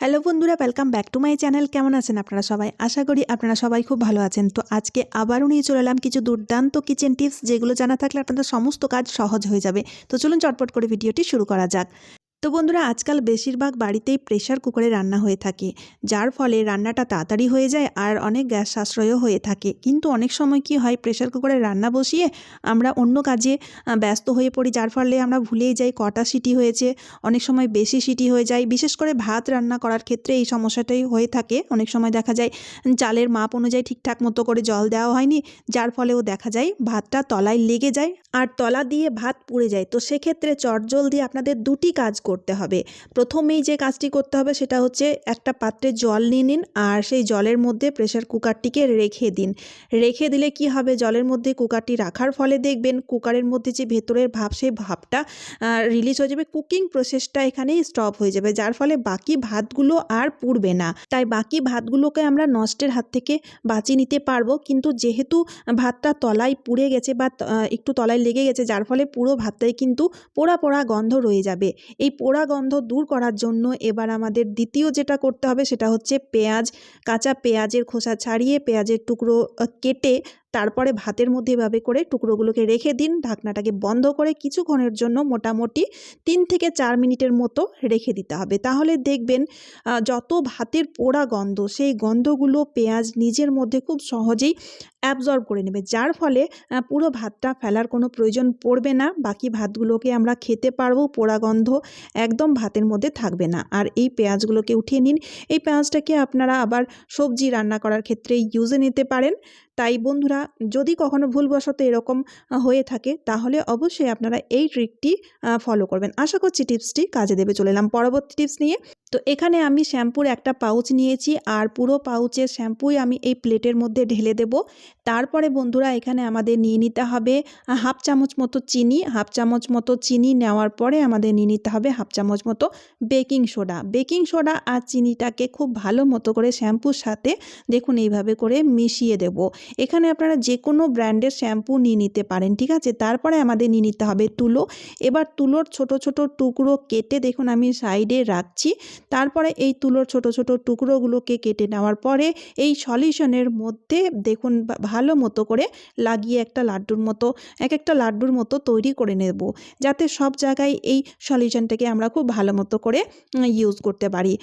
Hello বন্ধুরা welcome back to my channel কেমন আছেন আপনারা সবাই? আশা করি আপনারা সবাই খুব ভালো আছেন। তো আজকে আবারও নিয়ে চলে এলাম কিছু দুর্দান্ত কিচেন টিপস যেগুলো জানা থাকলে আপনাদের সমস্ত কাজ সহজ হয়ে যাবে। তো চলুন চটপট করে ভিডিওটি শুরু করা যাক। তো বন্ধুরা, আজকাল বেশিরভাগ বাড়িতেই প্রেশার কুকারে রান্না হয়ে থাকে, যার ফলে রান্নাটা তাড়াতাড়ি হয়ে যায় আর অনেক গ্যাস সাশ্রয়ও হয়ে থাকে। কিন্তু অনেক সময় কি হয় প্রেশার কুকারে রান্না বসিয়ে আমরা অন্য কাজে ব্যস্ত হয়ে পড়ি, যার ফলে আমরা ভুলেই যাই কটা সিটি হয়েছে, অনেক সময় বেশি সিটি হয়ে যায়। বিশেষ করে ভাত রান্না করার ক্ষেত্রে এই সমস্যাটাই হয়ে থাকে। অনেক সময় দেখা যায়, চালের মাপ অনুযায়ী ঠিকঠাক মতো করে জল দেওয়া হয়নি, যার ফলেও দেখা যায় ভাতটা তলায় লেগে যায়, আর তলা দিয়ে ভাত পুড়ে যায়। তো সেক্ষেত্রে চটজল দিয়ে আপনাদের দুটি কাজ করতে হবে। প্রথমেই যে কাজটি করতে হবে সেটা হচ্ছে একটা পাত্রে জল নিয়ে নিন আর সেই জলের মধ্যে প্রেশার কুকারটিকে রেখে দিন। রেখে দিলে কি হবে? জলের মধ্যে কুকারটি রাখার ফলে দেখবেন কুকারের মধ্যে যে ভেতরের ভাব, সেই ভাবটা রিলিজ হয়ে যাবে। কুকিং প্রসেসটা এখানেই স্টপ হয়ে যাবে, যার ফলে বাকি ভাতগুলো আর পুড়বে না। তাই বাকি ভাতগুলোকে আমরা নষ্টের হাত থেকে বাঁচিয়ে নিতে পারব। কিন্তু যেহেতু ভাতটা তলায় পুড়ে গেছে বা একটু তলায় লেগে গেছে, যার ফলে পুরো ভাতটাই কিন্তু পোড়া পোড়া গন্ধ রয়ে যাবে। এই পোড়া গন্ধ দূর করার জন্য এবার আমাদের দ্বিতীয় যেটা করতে হবে সেটা হচ্ছে পেঁয়াজ, কাঁচা পেঁয়াজের খোসা ছাড়িয়ে পেঁয়াজের টুকরো কেটে তারপরে ভাতের মধ্যে এভাবে করে টুকরোগুলোকে রেখে দিন। ঢাকনাটাকে বন্ধ করে কিছুক্ষণের জন্য মোটামুটি তিন থেকে চার মিনিটের মতো রেখে দিতে হবে। তাহলে দেখবেন যত ভাতের পোড়া গন্ধ, সেই গন্ধগুলো পেঁয়াজ নিজের মধ্যে খুব সহজেই অ্যাবজর্ব করে নেবে। যার ফলে পুরো ভাতটা ফেলার কোনো প্রয়োজন পড়বে না। বাকি ভাতগুলোকে আমরা খেতে পারব, পোড়া গন্ধ একদম ভাতের মধ্যে থাকবে না। আর এই পেঁয়াজগুলোকে উঠিয়ে নিন। এই পেঁয়াজটাকে আপনারা আবার সবজি রান্না করার ক্ষেত্রে ইউজে নিতে পারেন। তাই বন্ধুরা, যদি কখনো ভুলবশত এরকম হয়ে থাকে, তাহলে অবশ্যই আপনারা এই ট্রিকটি ফলো করবেন। আশা করছি টিপসটি কাজে দেবে। চলে এলাম পরবর্তী টিপস নিয়ে। তো এখানে আমি শ্যাম্পুর একটা পাউচ নিয়েছি আর পুরো পাউচের শ্যাম্পুই আমি এই প্লেটের মধ্যে ঢেলে দেব। তারপরে বন্ধুরা এখানে আমাদের নিয়ে নিতে হবে হাফ চামচ মতো চিনি, হাফ চামচ মতো চিনি নেওয়ার পরে আমাদের নিয়ে নিতে হবে হাফ চামচ মতো বেকিং সোডা। বেকিং সোডা আর চিনিটাকে খুব ভালো মতো করে শ্যাম্পুর সাথে দেখুন এইভাবে করে মিশিয়ে দেব। এখানে আপনারা যে কোনো ব্র্যান্ডের শ্যাম্পু নিয়ে নিতে পারেন, ঠিক আছে? তারপরে আমাদের নিয়ে নিতে হবে তুলো। এবার তুলোর ছোট ছোট টুকরো কেটে দেখুন আমি সাইডে রাখছি। তারপরে এই তুলোর ছোট ছোট টুকরোগুলোকে কেটে নেওয়ার পরে এই সলিউশনের মধ্যে দেখুন ভালো মতো করে লাগিয়ে একটা লাড্ডুর মতো, এক একটা লাড্ডুর মতো তৈরি করে নেব। যাতে সব জায়গায় এই সলিউশনটাকে আমরা খুব ভালো মতো করে ইউজ করতে পারি।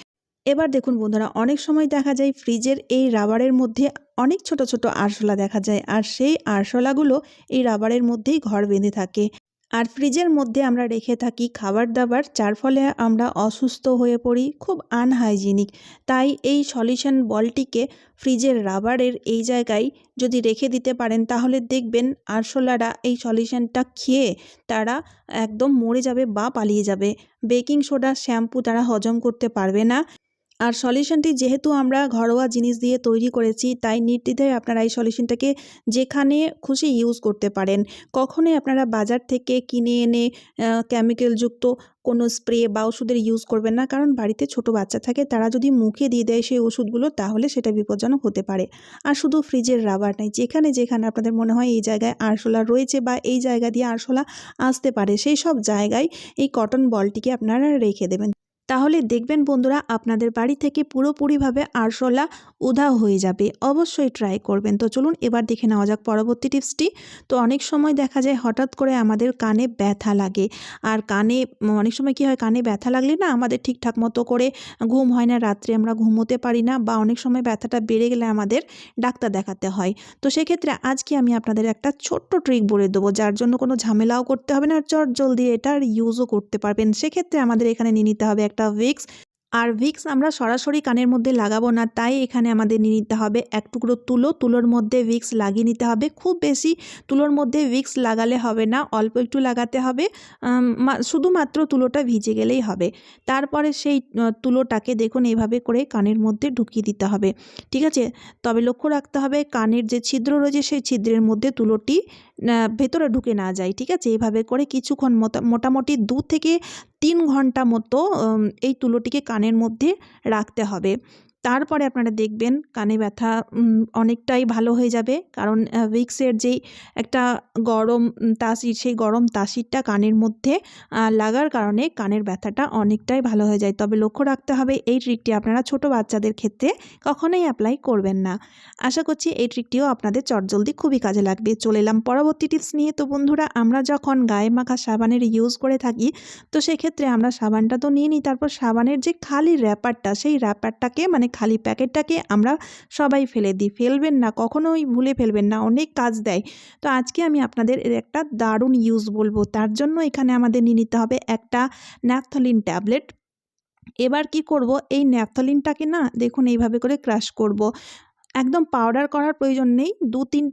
এবার দেখুন বন্ধুরা, অনেক সময় দেখা যায় ফ্রিজের এই রাবারের মধ্যে অনেক ছোট ছোট আরশোলা দেখা যায়। আর সেই আরশোলাগুলো এই রাবারের মধ্যেই ঘর বেঁধে থাকে। আর ফ্রিজের মধ্যে আমরা রেখে থাকি খাবার দাবার যার ফলে আমরা অসুস্থ হয়ে পড়ি, খুব আনহাইজিনিক তাই এই সলিউশন বলটিকে ফ্রিজের রাবারের এই জায়গায় যদি রেখে দিতে পারেন, তাহলে দেখবেন আরশোলারা এই সলিউশনটা খেয়ে তারা একদম মরে যাবে বা পালিয়ে যাবে। বেকিং সোডা, শ্যাম্পু তারা হজম করতে পারবে না। আর সলিউশনটি যেহেতু আমরা ঘরোয়া জিনিস দিয়ে তৈরি করেছি, তাই নির্দ্বিধায় আপনারা এই সলিউশনটাকে যেখানে খুশি ইউজ করতে পারেন। কখনোই আপনারা বাজার থেকে কিনে এনে কেমিক্যালযুক্ত কোনো স্প্রে বা ওষুধের ইউজ করবেন না, কারণ বাড়িতে ছোট বাচ্চা থাকে, তারা যদি মুখে দিয়ে দেয় সেই ওষুধগুলো, তাহলে সেটা বিপজ্জনক হতে পারে। আর শুধু ফ্রিজের রাবার নাই, যেখানে যেখানে আপনাদের মনে হয় এই জায়গায় আরশোলা রয়েছে বা এই জায়গা দিয়ে আরশোলা আসতে পারে, সেই সব জায়গায় এই কটন বলটিকে আপনারা রেখে দেবেন। তাহলে দেখবেন বন্ধুরা, আপনাদের বাড়ি থেকে পুরোপুরিভাবে আরশোলা উধাও হয়ে যাবে। অবশ্যই ট্রাই করবেন। তো চলুন এবার দেখে নেওয়া যাক পরবর্তী টিপসটি তো অনেক সময় দেখা যায় হঠাৎ করে আমাদের কানে ব্যথা লাগে। আর কানে, অনেক সময় কী হয়, কানে ব্যথা লাগলে না আমাদের ঠিকঠাক মতো করে ঘুম হয় না, রাত্রে আমরা ঘুমোতে পারি না বা অনেক সময় ব্যথাটা বেড়ে গেলে আমাদের ডাক্তার দেখাতে হয়। তো সেক্ষেত্রে আজকে আমি আপনাদের একটা ছোট্ট ট্রিক বলে দেবো, যার জন্য কোনো ঝামেলাও করতে হবে না চট জলদি এটার ইউজও করতে পারবেন। সেক্ষেত্রে আমাদের এখানে নিয়ে নিতে হবে একটা ভিক্স। আর ভিক্স আমরা সরাসরি কানের মধ্যে লাগাবো না, তাই এখানে আমাদের নিয়ে নিতে হবে এক টুকরো তুলো। তুলোর মধ্যে ভিক্স লাগিয়ে নিতে হবে। খুব বেশি তুলোর মধ্যে ভিক্স লাগালে হবে না, অল্প একটু লাগাতে হবে। শুধুমাত্র তুলোটা ভিজে গেলেই হবে। তারপরে সেই তুলোটাকে দেখুন এইভাবে করে কানের মধ্যে ঢুকিয়ে দিতে হবে। ঠিক আছে? তবে লক্ষ্য রাখতে হবে কানের যে ছিদ্র রয়েছে, সেই ছিদ্রের মধ্যে তুলোটি ভেতরে ঢুকে না যায় ঠিক আছে? এভাবে করে কিছুক্ষণ মোটা- মোটামুটি দু থেকে তিন ঘণ্টা মতো এই তুলোটিকে কানের মধ্যে রাখতে হবে। তারপরে আপনারা দেখবেন কানে ব্যথা অনেকটাই ভালো হয়ে যাবে। কারণ ভিক্সের যেই একটা গরম তাসির সেই গরম তাসিরটা কানের মধ্যে লাগার কারণে কানের ব্যথাটা অনেকটাই ভালো হয়ে যায়। তবে লক্ষ্য রাখতে হবে, এই ট্রিকটি আপনারা ছোট বাচ্চাদের ক্ষেত্রে কখনোই অ্যাপ্লাই করবেন না। আশা করছি এই ট্রিকটিও আপনাদের চটজলদি খুবই কাজে লাগবে। চলে এলাম পরবর্তী টিপস নিয়ে। তো বন্ধুরা, আমরা যখন গায়ে মাখা সাবানের ইউজ করে থাকি, তো সেক্ষেত্রে আমরা সাবানটা তো নিয়ে নিই। তারপর সাবানের যে খালি র্যাপারটা সেই র্যাপারটাকে মানে খালি প্যাকেটটাকে আমরা সবাই ফেলে দিই। ফেলবেন না, কখনোই ভুলে ফেলবেন না, অনেক কাজ দেয়। তো আজকে আমি আপনাদের এর একটা দারুণ ইউজ বলব। তার জন্য এখানে আমাদের নিয়ে নিতে হবে একটা ন্যাপথলিন ট্যাবলেট। এবার কি করব? এই ন্যাপথলিনটাকে না, দেখুন এইভাবে করে ক্রাশ করব। একদম পাউডার করার প্রয়োজন নেই। দু তিন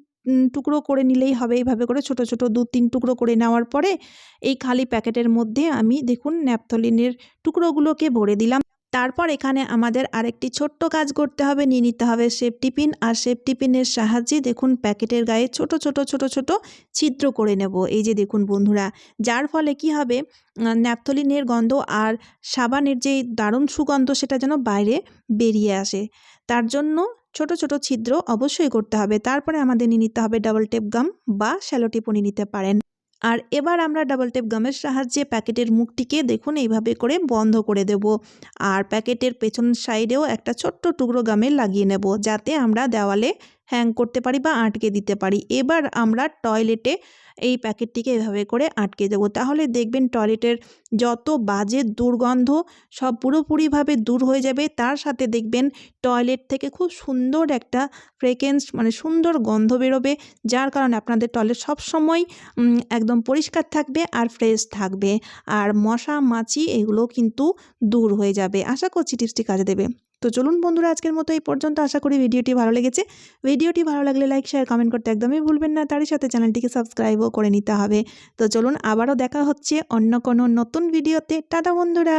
টুকরো করে নিলেই হবে। এইভাবে করে ছোট ছোট দু তিন টুকরো করে নেওয়ার পরে এই খালি প্যাকেটের মধ্যে আমি দেখুন ন্যাপথলিনের টুকরোগুলোকে ভরে দিলাম। তারপর এখানে আমাদের আরেকটি ছোট্ট কাজ করতে হবে, নিয়ে নিতে হবে সেফটি পিন আর সেফটি পিনের সাহায্যে দেখুন প্যাকেটের গায়ে ছোট ছোট ছোট ছোট ছিদ্র করে নেব। এই যে দেখুন বন্ধুরা, যার ফলে কি হবে ন্যাপথলিনের গন্ধ আর সাবানের যে দারুণ সুগন্ধ সেটা যেন বাইরে বেরিয়ে আসে। তার জন্য ছোট ছোট ছিদ্র অবশ্যই করতে হবে। তারপরে আমাদের নিয়ে নিতে হবে ডাবল টেপ গাম বা শ্যালো টিপও নিতে পারেন। আর এবার আমরা ডাবল টেপ গামের সাহায্যে প্যাকেটের মুখটিকে দেখুন, এইভাবে করে বন্ধ করে দেব। আর প্যাকেটের পেছন সাইডেও একটা ছোট্ট টুকরো গামের লাগিয়ে নেব, যাতে আমরা দেওয়ালে হ্যাং করতে পারি বা আটকে দিতে পারি। এবার আমরা টয়লেটে এই প্যাকেটটিকে এভাবে করে আটকে দেবো। তাহলে দেখবেন টয়লেটের যত বাজে দুর্গন্ধ সব পুরোপুরিভাবে দূর হয়ে যাবে। তার সাথে দেখবেন টয়লেট থেকে খুব সুন্দর একটা ফ্রেকেন্স মানে সুন্দর গন্ধ বেরোবে, যার কারণে আপনাদের টয়লেট সবসময় একদম পরিষ্কার থাকবে আর ফ্রেশ থাকবে। আর মশা, মাছি এগুলো কিন্তু দূর হয়ে যাবে। আশা করছি টিপসটি কাজে দেবে। তো চলুন বন্ধুরা, আজকের মতো এই পর্যন্ত আশা করি ভিডিওটি ভালো লেগেছে। ভিডিওটি ভালো লাগলে লাইক, শেয়ার, কমেন্ট করতে একদমই ভুলবেন না। তারই সাথে চ্যানেলটিকে সাবস্ক্রাইবও করে নিতে হবে। তো চলুন আবারও দেখা হচ্ছে অন্য কোনো নতুন ভিডিওতে। টাটা বন্ধুরা!